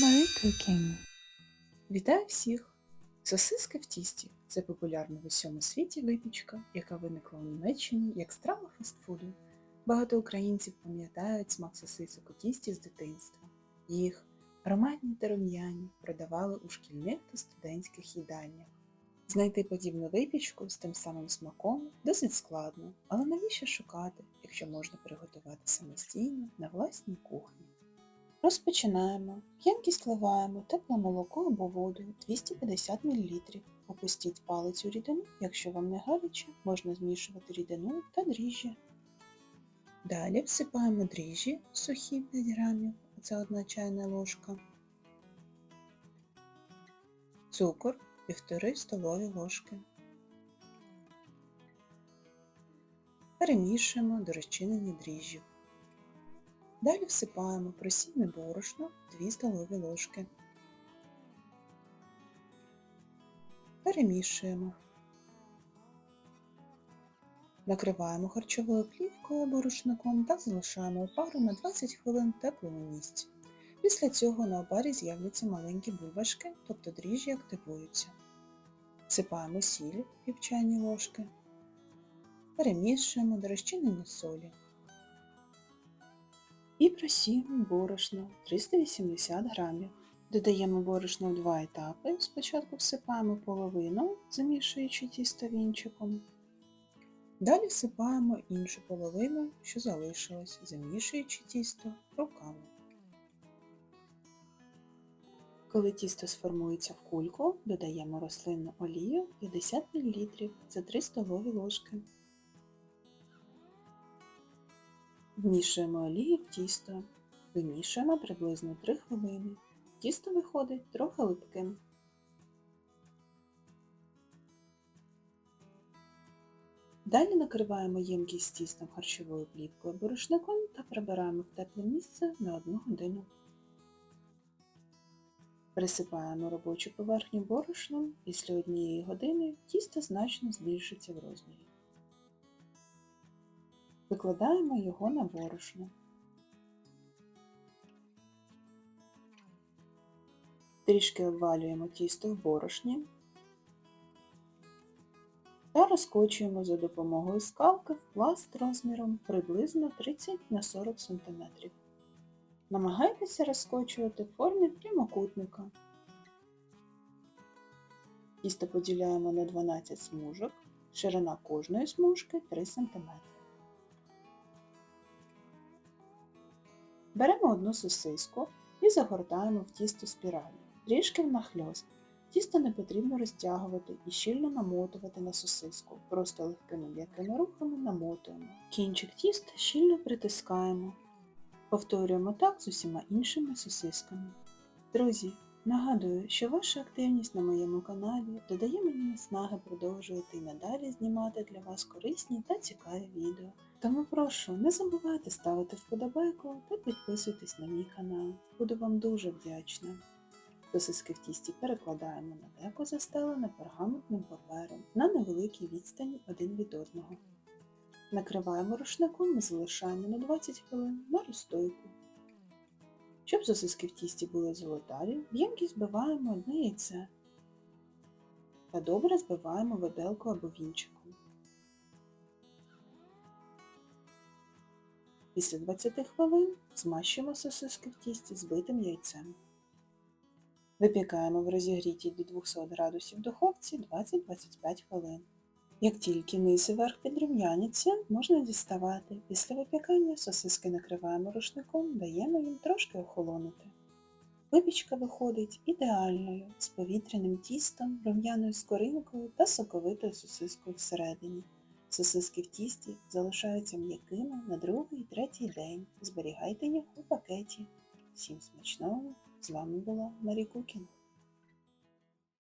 Marie Cooking. Вітаю всіх! Сосиски в тісті це популярна в усьому світі випічка, яка виникла у Німеччині як страва фастфуду. Багато українців пам'ятають смак сосисок у тісті з дитинства. Їх ароматні та рум'яні продавали у шкільних та студентських їдальнях. Знайти подібну випічку з тим самим смаком досить складно, але навіщо шукати, якщо можна приготувати самостійно на власній кухні? Розпочинаємо. Ємкість вливаємо тепле молоко або воду 250 мл. Опустіть палець у рідину, якщо вам не гаряче, можна змішувати рідину та дріжджі. Далі всипаємо дріжджі сухі 5 грамів, це 1 чайна ложка. Цукор 1,5 столові ложки. Перемішуємо до розчинення дріжджів. Далі всипаємо просійне борошно 2 столові ложки. Перемішуємо. Накриваємо харчовою плівкою або рушником та залишаємо опару на 20 хвилин теплому місці. Після цього на опарі з'являться маленькі бульбашки, тобто дріжджі активуються. Всипаємо сіль пів чайні ложки. Перемішуємо до розчинення солі. І просіємо борошно 380 грамів. Додаємо борошно в два етапи. Спочатку всипаємо половину, замішуючи тісто вінчиком. Далі всипаємо іншу половину, що залишилось, замішуючи тісто руками. Коли тісто сформується в кульку, додаємо рослинну олію 50 мл за 3 столові ложки. Вмішуємо олію в тісто, вимішуємо приблизно 3 хвилини. Тісто виходить трохи липким. Далі накриваємо ємкість тістом харчовою плівкою або рушником та прибираємо в тепле місце на 1 годину. Присипаємо робочу поверхню борошном, після однієї години тісто значно збільшиться в розмірі. Викладаємо його на борошно. Трішки обвалюємо тісто в борошні та розкочуємо за допомогою скалки в пласт розміром приблизно 30 на 40 см. Намагайтеся розкочувати в формі прямокутника. Тісто поділяємо на 12 смужок, ширина кожної смужки 3 см. Беремо одну сосиску і загортаємо в тісто спіралі, трішки внахльост. Тісто не потрібно розтягувати і щільно намотувати на сосиску, просто легкими м'якими рухами намотуємо. Кінчик тіста щільно притискаємо. Повторюємо так з усіма іншими сосисками. Друзі, нагадую, що ваша активність на моєму каналі додає мені наснаги продовжувати і надалі знімати для вас корисні та цікаві відео. Тому прошу, не забувайте ставити вподобайку та підписуйтесь на мій канал. Буду вам дуже вдячна. Сосиски в тісті перекладаємо на деко застелене пергаментним папером на невеликій відстані один від одного. Накриваємо рушником і залишаємо на 20 хвилин на розстойку. Щоб сосиски в тісті були золотаві, в ємкість збиваємо одне яйце та добре збиваємо виделку або вінчиком. Після 20 хвилин змащуємо сосиски в тісті збитим яйцем. Випікаємо в розігрітій до 200 градусів духовці 20-25 хвилин. Як тільки низ і верх підрум'яняться, можна діставати. Після випікання сосиски накриваємо рушником, даємо їм трошки охолонути. Випічка виходить ідеальною, з повітряним тістом, рум'яною скоринкою та соковитою сосискою всередині. Сосиски в тісті залишаються м'якими на другий і третій день. Зберігайте їх у пакеті. Всім смачного! З вами була Марі Кукінг.